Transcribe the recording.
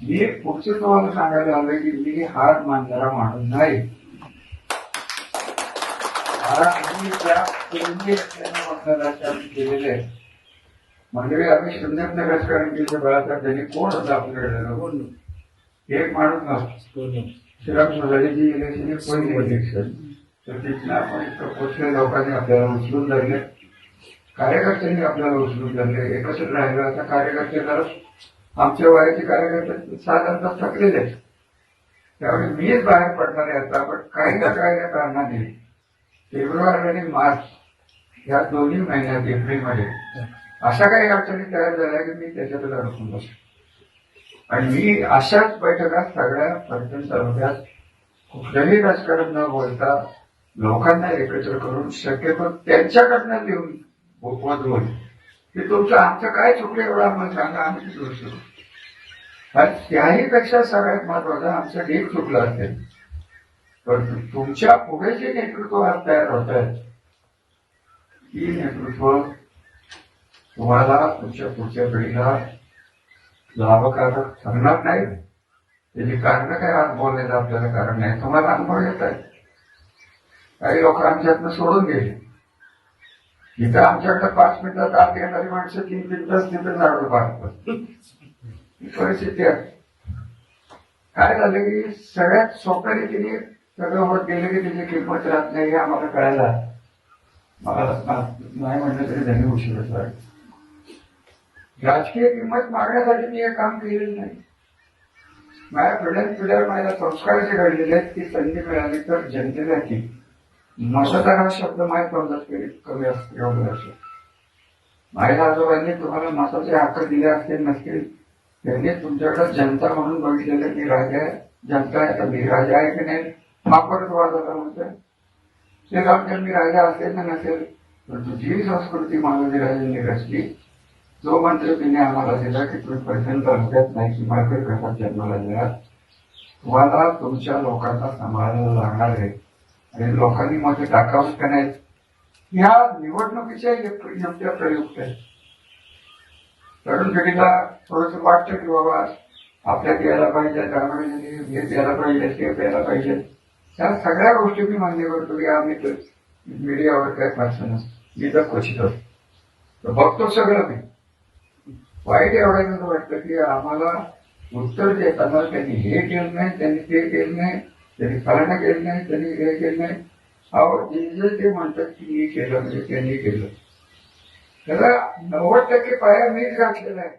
मी पुढचं तुम्हाला सांगायला आलं की मी हार मानणारा माणूस नाही. आम्ही त्या केंद्रीय केलेले म्हणजे आम्ही शून्यातनं राजकारण केलं बाळासाहेब त्यांनी कोण होता आपल्याकडे? एक माणूस नव्हता श्रीराम सोसायटीची इलेक्शन पहिली इलेक्शन तर तिथनं आपण लोकांनी आपल्याला उचलून धरले. कार्यकर्त्यांनी आपल्याला उचलून धरले. एकत्र राहिलं आता कार्यकर्ते जरा आमच्या वयाचे कार्यकर्ते साधारणतः थकलेले आहेत. त्यामुळे मीच बाहेर पडणार आहे आता पण काही ना काही ना कारणाने फेब्रुवारी आणि मार्च या दोन्ही महिन्यात एप्रिलमध्ये अशा काही अडचणी तयार झाल्या की मी त्याच्याकडे अडकून बसलो आणि मी अशाच बैठका सगळ्या पर्यटन तालुक्यात कुठलंही राजकारण न बोलता लोकांना एकत्र करून शक्यतो त्यांच्याकडनं लिहून वाजवून की तुमचं आमचं काय चुकलं एवढा आम्हाला सांगा आम्ही ते दुरुस्त आणि त्याही पेक्षा सगळ्यात महत्वाचं आमचं ढीक चुकलं असेल. पण तुमच्यापुढे जे नेतृत्व आज तयार होत आहे ती नेतृत्व तुम्हाला तुमच्या पुढच्या पिढीला लाभकारक ठरणार नाही. त्याची कारण काय आज बोलण्याचं आपल्याला कारण नाही तुम्हाला अनुभव येत आहे. काही लोक आमच्यातनं सोडून गेले. इथं आमच्याकडे पाच मिनिटात आत येणारी माणसं तीन मिनिटात तिथं झाडू पाहतात परिस्थिती आहे. काय झालं की सगळ्यात सोप्या रीतीने सगळं होत गेलं की त्याची किंमत राहत नाही हे आम्हाला कळायला मला नाही म्हणलं तरी त्यांनी उशीरच राजकीय किंमत मागण्यासाठी मी हे काम केलेलं नाही. माझ्या पिढ्यान पिढ्यावर माझ्या संस्कार जे घडलेले आहेत ती संधी मिळाली तर जनतेला ती हा शब्द माहीत पडला कमी असते एवढं माझ्या आजोबांनी तुम्हाला मताचे हक्क दिले असतील नसतील त्यांनी तुमच्याकडे जनता म्हणून बघितलेलं की राजा आहे. जनता आहे तर मी राजा आहे की नाही? हा वाजवला वाद आला ते मी राजा असेल ना नसेल परंतु जी संस्कृती महाराज राजांनी रचली जो मंत्र तिने आम्हाला दिला की तुम्ही पर्यंत तालुक्यात नाही की मार्केट घरात जन्माला दिला तुम्हाला तुमच्या लोकांना सांभाळायला लागणार आहे. आणि लोकांनी मध्ये टाकावं का नाही? ह्या निवडणुकीच्या योग्य प्रयुक्त आहे. तरुण पिढीला थोडस वाटतं की बाबा आपल्यात यायला पाहिजे त्यामुळे हे द्यायला पाहिजे ते प्यायला पाहिजे. त्या सगळ्या गोष्टी मी मान्य करतो की आम्ही तर मीडियावर काय पाहिजे मी तर क्वचित असतो बघतो सगळं मी. वाईट एवढं वाटतं की आम्हाला उत्तर देताना त्यांनी हे केलं नाही त्यांनी ते केलं नाही. त्यांनी फलाना केलं नाही त्यांनी हे केलं नाही. अहो जे जे ते म्हणतात की मी केलं म्हणजे त्यांनी केलं. त्याला नव्वद टक्के पाया मीच घातलेला आहे.